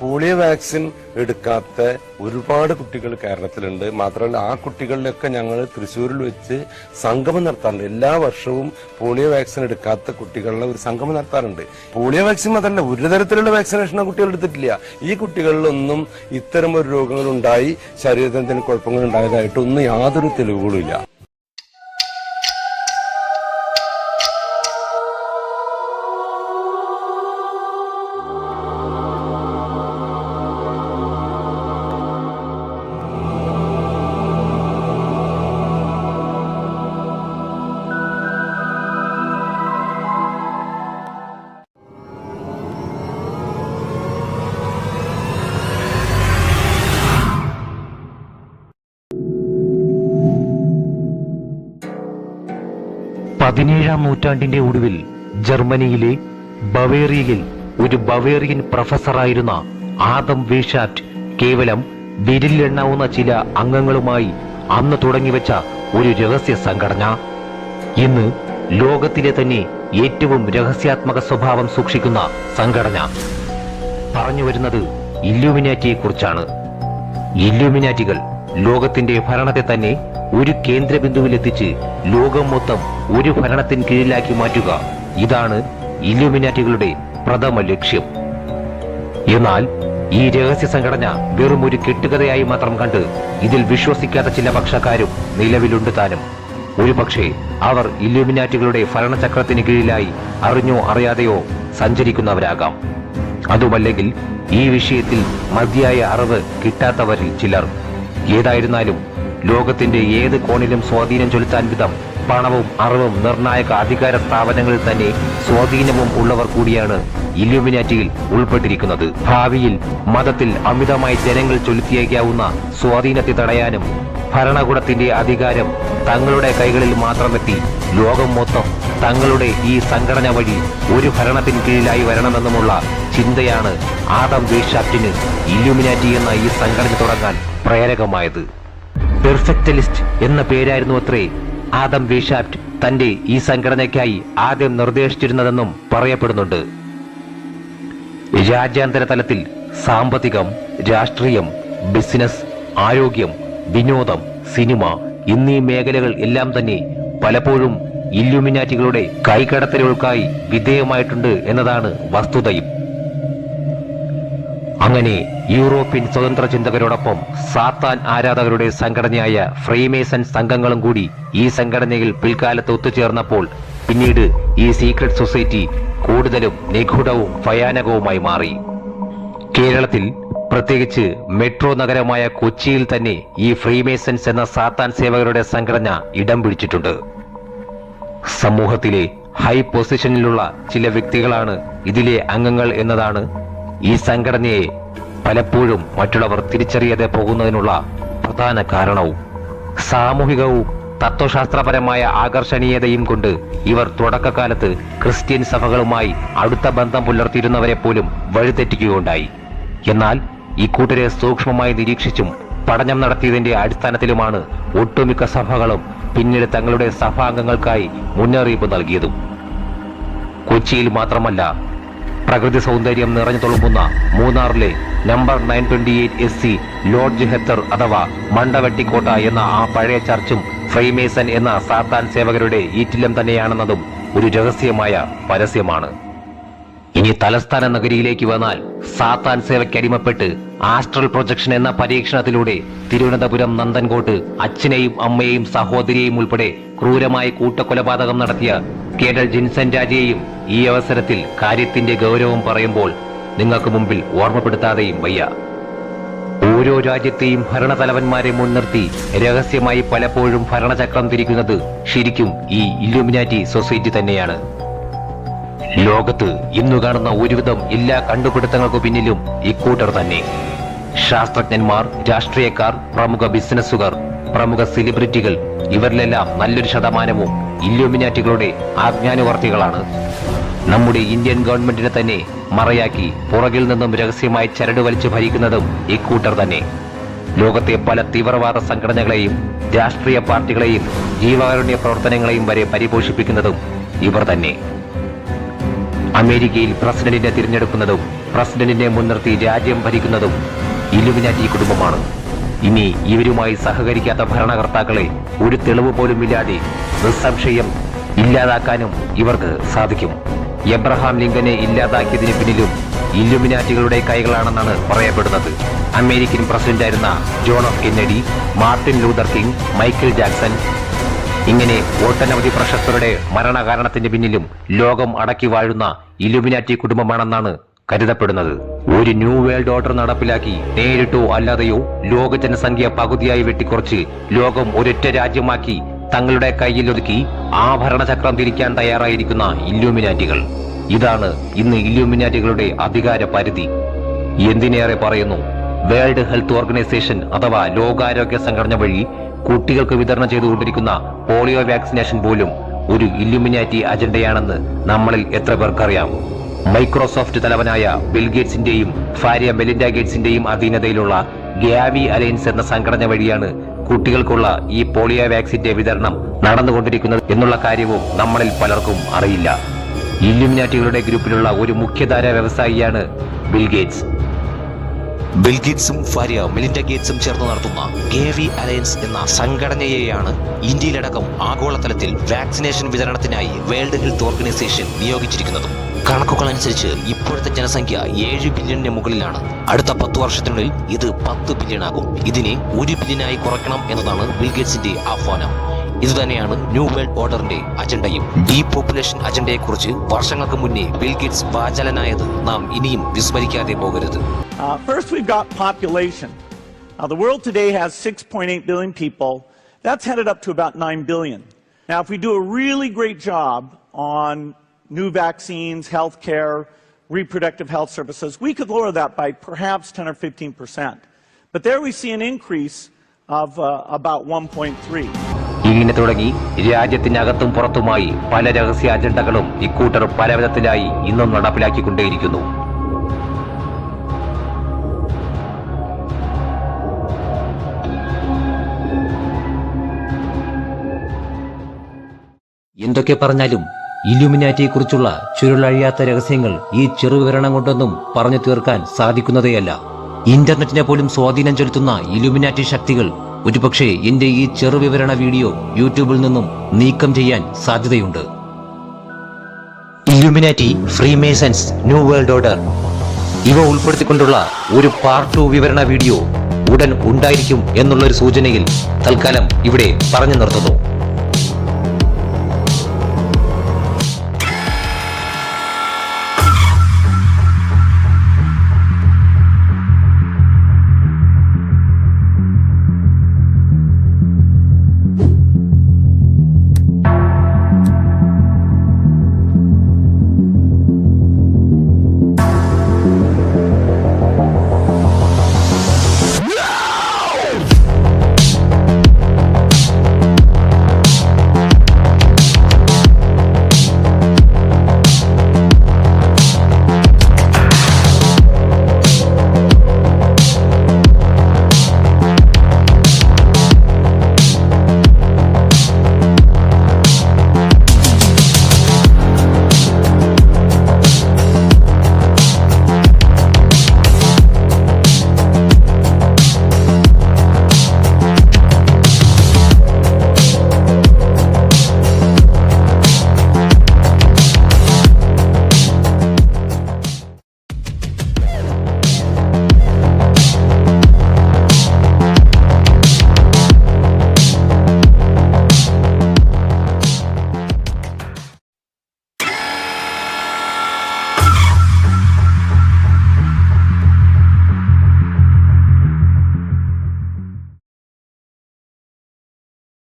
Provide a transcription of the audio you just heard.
Polio vaccine എടുക്കാത്ത ഒരുപാട് കുട്ടികൾ കേരളത്തിലുണ്ട്. മാത്രമല്ല ആ കുട്ടികളിലൊക്കെ ഞങ്ങൾ തൃശ്ശൂരിൽ വെച്ച് സംഗമം നടത്താറുണ്ട്. എല്ലാ വർഷവും പോളിയോ വാക്സിൻ എടുക്കാത്ത കുട്ടികളുടെ ഒരു സംഗമം നടത്താറുണ്ട്. പോളിയോ വാക്സിൻ മാത്രമല്ല ഒരു തരത്തിലുള്ള വാക്സിനേഷൻ കുട്ടികൾ എടുത്തിട്ടില്ല. ഈ കുട്ടികളിലൊന്നും ഇത്തരം ഒരു രോഗങ്ങളുണ്ടായി ശരീരത്തിന് കുഴപ്പങ്ങൾ ഉണ്ടായതായിട്ടൊന്നും യാതൊരു തെളിവുകളും ഇല്ല. പതിനേഴാം നൂറ്റാണ്ടിന്റെ ഒടുവിൽ ജർമ്മനിയിലെ ബവേറിയയിൽ ഒരു ബവേറിയൻ പ്രൊഫസറായിരുന്ന ആദം വേഷാറ്റ് കേവലം വിരലിലെണ്ണാവുന്ന ചില അംഗങ്ങളുമായി അന്ന് തുടങ്ങിവെച്ച ഒരു രഹസ്യ സംഘടന. ഇന്ന് ലോകത്തിലെ തന്നെ ഏറ്റവും രഹസ്യാത്മക സ്വഭാവം സൂക്ഷിക്കുന്ന സംഘടന. പറഞ്ഞു വരുന്നത് ഇല്യൂമിനാറ്റിയെ കുറിച്ചാണ് ഇല്യൂമിനാറ്റികൾ ലോകത്തിന്റെ ഭരണത്തെ തന്നെ ഒരു കേന്ദ്രബിന്ദുവിലെത്തിച്ച് ലോകം മൊത്തം ഒരു ഭരണത്തിന് കീഴിലാക്കി മാറ്റുക ഇതാണ് ഇലുമിനാറ്റികളുടെ പ്രഥമ ലക്ഷ്യം. എന്നാൽ ഈ രഹസ്യ സംഘടന വെറും ഒരു കെട്ടുകഥയായി മാത്രം കണ്ട് ഇതിൽ വിശ്വസിക്കാത്ത ചില പക്ഷക്കാരും നിലവിലുണ്ട് താനും. ഒരുപക്ഷെ അവർ ഇല്യൂമിനാറ്റികളുടെ ഭരണചക്രത്തിന് കീഴിലായി അറിഞ്ഞോ അറിയാതെയോ സഞ്ചരിക്കുന്നവരാകാം. അതുമല്ലെങ്കിൽ ഈ വിഷയത്തിൽ മതിയായ അറിവ് കിട്ടാത്തവരിൽ ചിലർ. ഏതായിരുന്നാലും ലോകത്തിന്റെ ഏത് കോണിലും സ്വാധീനം ചെലുത്താൻ വിധം പണവും അറിവും നിർണായക അധികാര സ്ഥാപനങ്ങളിൽ തന്നെ സ്വാധീനവും ഉള്ളവർ കൂടിയാണ് ഇല്യൂമിനാറ്റിയിൽ ഉൾപ്പെട്ടിരിക്കുന്നത്. ഭാവിയിൽ മതത്തിൽ അമിതമായി ജനങ്ങൾ ചൊലുത്തിയേക്കാവുന്ന സ്വാധീനത്തെ തടയാനും ഭരണകൂടത്തിന്റെ അധികാരം തങ്ങളുടെ കൈകളിൽ മാത്രമെത്തി ലോകം മൊത്തം തങ്ങളുടെ ഈ സംഘടന വഴി ഒരു ഭരണത്തിന് കീഴിലായി വരണമെന്നുമുള്ള ചിന്തയാണ് ആദം ബേഷാപ്റ്റിന് ഇല്യൂമിനാറ്റി എന്ന ഈ സംഘടന തുടങ്ങാൻ പ്രേരകമായത്. പെർഫെക്റ്റലിസ്റ്റ് എന്ന പേരായിരുന്നു അത്രേ. ആദം വിഷാപ്റ്റ് തന്റെ ഈ സംഘടനയ്ക്കായി ആദ്യം നിർദ്ദേശിച്ചിരുന്നതെന്നും പറയപ്പെടുന്നുണ്ട്. രാജ്യാന്തര തലത്തിൽ സാമ്പത്തികം രാഷ്ട്രീയം ബിസിനസ് ആരോഗ്യം വിനോദം സിനിമ എന്നീ മേഖലകൾ എല്ലാം തന്നെ പലപ്പോഴും ഇല്ലുമിനാറ്റികളുടെ കൈകടത്തലുകൾക്കായി വിധേയമായിട്ടുണ്ട് എന്നതാണ് വസ്തുതയും. അങ്ങനെ യൂറോപ്യൻ സ്വതന്ത്ര ചിന്തകരോടൊപ്പം സാത്താൻ ആരാധകരുടെ സംഘടനയായ ഫ്രീമേസൺ സംഘങ്ങളും കൂടി ഈ സംഘടനയിൽ പിൽക്കാലത്ത് ഒത്തുചേർന്നപ്പോൾ പിന്നീട് ഈ സീക്രട്ട് സൊസൈറ്റി കൂടുതലും നിഗൂഢവും ഭയാനകവുമായി മാറി. കേരളത്തിൽ പ്രത്യേകിച്ച് മെട്രോ നഗരമായ കൊച്ചിയിൽ തന്നെ ഈ ഫ്രീമേസൺസ് എന്ന സാത്താൻ സേവകരുടെ സംഘടന ഇടം പിടിച്ചിട്ടുണ്ട്. സമൂഹത്തിലെ ഹൈ പൊസിഷനിലുള്ള ചില വ്യക്തികളാണ് ഇതിലെ അംഗങ്ങൾ എന്നതാണ് ഈ സംഘടനയെ പലപ്പോഴും മറ്റുള്ളവർ തിരിച്ചറിയാതെ പോകുന്നതിനുള്ള പ്രധാന കാരണവും സാമൂഹികവും തത്വശാസ്ത്രപരമായ ആകർഷണീയതയും കൊണ്ട് ഇവർ തുടക്കകാലത്ത് ക്രിസ്ത്യൻ സഭകളുമായി അടുത്ത ബന്ധം പുലർത്തിയിരുന്നവരെ പോലും വഴിതെറ്റിക്കുകയുണ്ടായി. എന്നാൽ ഇക്കൂട്ടരെ സൂക്ഷ്മമായി നിരീക്ഷിച്ചും പഠനം നടത്തിയതിന്റെ അടിസ്ഥാനത്തിലുമാണ് ഒട്ടുമിക്ക സഭകളും പിന്നീട് തങ്ങളുടെ സഭാംഗങ്ങൾക്കായി മുന്നറിയിപ്പ് നൽകിയതും. കൊച്ചിയിൽ മാത്രമല്ല പ്രകൃതി സൗന്ദര്യം നിറഞ്ഞു തുളുമ്പുന്ന മൂന്നാറിലെ number nine twenty eight S C lodge Heather അഥവാ മണ്ടവെട്ടിക്കോട്ട എന്ന ആ പഴയ ചർച്ചും ഫ്രൈമേസൺ എന്ന സാത്താൻ സേവകരുടെ ഈറ്റില്ലം തന്നെയാണെന്നതും ഒരു രഹസ്യമായ പരസ്യമാണ്. ഇനി തലസ്ഥാന നഗരിയിലേക്ക് വന്നാൽ സാത്താൻ സേവയ്ക്ക് അടിമപ്പെട്ട് ആസ്ട്രൽ പ്രൊജക്ഷൻ എന്ന പരീക്ഷണത്തിലൂടെ തിരുവനന്തപുരം നന്ദൻകോട്ട് അച്ഛനെയും അമ്മയെയും സഹോദരിയെയും ഉൾപ്പെടെ ക്രൂരമായ കൂട്ടക്കൊലപാതകം നടത്തിയ കേഡൽ ജിൻസൻ രാജയെയും ഈ അവസരത്തിൽ കാര്യത്തിന്റെ ഗൗരവം പറയുമ്പോൾ നിങ്ങൾക്ക് മുമ്പിൽ ഓർമ്മപ്പെടുത്താതെയും വയ്യ. ഓരോ രാജ്യത്തെയും ഭരണതലവന്മാരെ മുൻനിർത്തി രഹസ്യമായി പലപ്പോഴും ഭരണചക്രം തിരിക്കുന്നത് ശരിക്കും ഈ ഇല്ലുമിനാറ്റി സൊസൈറ്റി തന്നെയാണ്. ലോകത്ത് ഇന്നു കാണുന്ന ഒരുവിധം എല്ലാ കണ്ടുപിടുത്തങ്ങൾക്കു പിന്നിലും ഇക്കൂട്ടർ തന്നെ. ശാസ്ത്രജ്ഞന്മാർ രാഷ്ട്രീയക്കാർ പ്രമുഖ ബിസിനസ്സുകാർ പ്രമുഖ സെലിബ്രിറ്റികൾ ഇവരിലെല്ലാം നല്ലൊരു ശതമാനവും ഇല്ലുമിനാറ്റികളുടെ ആജ്ഞാനുവർത്തികളാണ്. നമ്മുടെ ഇന്ത്യൻ ഗവൺമെന്റിനെ തന്നെ മറയാക്കി പുറകിൽ നിന്നും രഹസ്യമായി ചരട് വലിച്ചു ഭരിക്കുന്നതും ഇക്കൂട്ടർ തന്നെ. ലോകത്തെ പല തീവ്രവാദ സംഘടനകളെയും രാഷ്ട്രീയ പാർട്ടികളെയും ജീവകാരുണ്യ പ്രവർത്തനങ്ങളെയും വരെ പരിപോഷിപ്പിക്കുന്നതും ഇവർ തന്നെ. അമേരിക്കയിൽ പ്രസിഡന്റിനെ തിരഞ്ഞെടുക്കുന്നതും പ്രസിഡന്റിനെ മുൻനിർത്തി രാജ്യം ഭരിക്കുന്നതും ഇലുമിനാറ്റി കുടുംബമാണ്. ഇനി ഇവരുമായി സഹകരിക്കാത്ത ഭരണകർത്താക്കളെ ഒരു തെളിവ് പോലും ഇല്ലാതെ നിസ്സംശയം ഇല്ലാതാക്കാനും ഇവർക്ക് സാധിക്കും. എബ്രഹാം ലിങ്കനെ ഇല്ലാതാക്കിയതിന് പിന്നിലും ഇല്ലുമിനാറ്റികളുടെ കൈകളാണെന്നാണ് പറയപ്പെടുന്നത്. അമേരിക്കൻ പ്രസിഡന്റായിരുന്ന John F Kennedy Martin Luther King Michael Jackson ഇങ്ങനെ ഒട്ടനവധി പ്രശസ്തരുടെ മരണകാരണത്തിന്റെ പിന്നിലും ലോകം അടക്കി വാഴുന്ന ഇലുമിനാറ്റി കുടുംബമാണെന്നാണ് കരുതപ്പെടുന്നത്. ഒരു ന്യൂ വേൾഡ് ഓർഡർ നടപ്പിലാക്കി നേരിട്ടോ അല്ലാതെയോ ലോക ജനസംഖ്യ പകുതിയായി വെട്ടിക്കുറച്ച് ലോകം ഒരൊറ്റ രാജ്യമാക്കി തങ്ങളുടെ കയ്യിൽ ഒതുക്കി ആഭരണചക്രം തിരിക്കാൻ തയ്യാറായിരിക്കുന്ന ഇല്യൂമിനാറ്റികൾ ഇതാണ് ഇന്ന് ഇല്യൂമിനാറ്റികളുടെ അധികാര പരിധി. എന്തിനേറെ പറയുന്നു? വേൾഡ് ഹെൽത്ത് ഓർഗനൈസേഷൻ അഥവാ ലോകാരോഗ്യ സംഘടന വഴി കുട്ടികൾക്ക് വിതരണം ചെയ്തുകൊണ്ടിരിക്കുന്ന പോളിയോ വാക്സിനേഷൻ പോലും ഒരു ഇല്ലുമിനാറ്റി അജണ്ടയാണെന്ന് നമ്മളിൽ എത്ര പേർക്കറിയാം. മൈക്രോസോഫ്റ്റ് തലവനായ ബിൽ ഗേറ്റ്സിന്റെയും ഭാര്യ മെലിൻഡ ഗേറ്റ്സിന്റെയും അധീനതയിലുള്ള ഗ്യാവി അലയൻസ് എന്ന സംഘടന വഴിയാണ് കുട്ടികൾക്കുള്ള ഈ പോളിയോ വാക്സിന്റെ വിതരണം നടന്നുകൊണ്ടിരിക്കുന്നത് എന്നുള്ള കാര്യവും നമ്മളിൽ പലർക്കും അറിയില്ല. ഇല്ലുമിനാറ്റികളുടെ ഗ്രൂപ്പിലുള്ള ഒരു മുഖ്യധാര വ്യവസായിയാണ് ബിൽ ഗേറ്റ്സ്. ബിൽ ഗേറ്റ്സും ഭാര്യ മെലിൻഡ ഗേറ്റ്സും ചേർന്ന് നടത്തുന്ന ഗേവി അലയൻസ് എന്ന സംഘടനയെയാണ് ഇന്ത്യയിലടക്കം ആഗോളതലത്തിൽ വാക്സിനേഷൻ വിതരണത്തിനായി വേൾഡ് ഹെൽത്ത് ഓർഗനൈസേഷൻ നിയോഗിച്ചിരിക്കുന്നത്. കണക്കുകൾ അനുസരിച്ച് ഇപ്പോഴത്തെ ജനസംഖ്യ ഏഴ് ബില്യണിന് മുകളിലാണ്. അടുത്ത പത്ത് വർഷത്തിനുള്ളിൽ ഇത് പത്ത് ബില്യൺ ആകും ഇതിനെ ഒരു ബില്യനായി കുറയ്ക്കണം എന്നതാണ് ബിൽഗേറ്റ്സിന്റെ ആഹ്വാനം. ഇതുതന്നെയാണ് ന്യൂ വേൾഡ് ഓർഡറിന്റെ അജണ്ടയും ഈ പോപ്പുലേഷൻ അജണ്ടയെക്കുറിച്ച് വർഷങ്ങൾക്ക് മുന്നേ ബിൽ ഗേറ്റ്സ് വാചാലനായത് നാം ഇനിയും വിസ്മരിക്കാതെ പോകരുത് Uh, first, we've got population. Now, the world today has 6.8 billion people. That's headed up to about 9 billion. Now, if we do a really great job on new vaccines, healthcare, reproductive health services, we could lower that by perhaps 10 or 15 percent. But there we see an increase of uh, about 1.3. ഇങ്ങനെ തുടങ്ങി രാജ്യത്തിനകത്തും പുറത്തുമായി പല രഹസ്യ അജണ്ടകളും ഇക്കൂട്ടർ പലവിധത്തിലായി ഇന്നും നടപ്പിലാക്കിക്കൊണ്ടേയിരിക്കുന്നു. എന്തൊക്കെ പറഞ്ഞാലും ഇലുമിനാറ്റിയെ കുറിച്ചുള്ള ചുരുളഴിയാത്ത രഹസ്യങ്ങൾ ഈ ചെറുവിവരണം കൊണ്ടൊന്നും പറഞ്ഞു തീർക്കാൻ സാധിക്കുന്നതേയല്ല. ഇന്റർനെറ്റിനെ പോലും സ്വാധീനം ചെലുത്തുന്ന ഇലുമിനാറ്റി ശക്തികൾ ഒരുപക്ഷെ എന്റെ ഈ ചെറുവിവരണ വീഡിയോ യൂട്യൂബിൽ നിന്നും നീക്കം ചെയ്യാൻ സാധ്യതയുണ്ട്. Illuminati Freemasons new world order ഇവ ഉൾപ്പെടുത്തിക്കൊണ്ടുള്ള ഒരു പാർട്ട് ടു വിവരണ വീഡിയോ ഉടൻ ഉണ്ടായിരിക്കും എന്നുള്ളൊരു സൂചനയിൽ തൽക്കാലം ഇവിടെ പറഞ്ഞു നിർത്തുന്നു.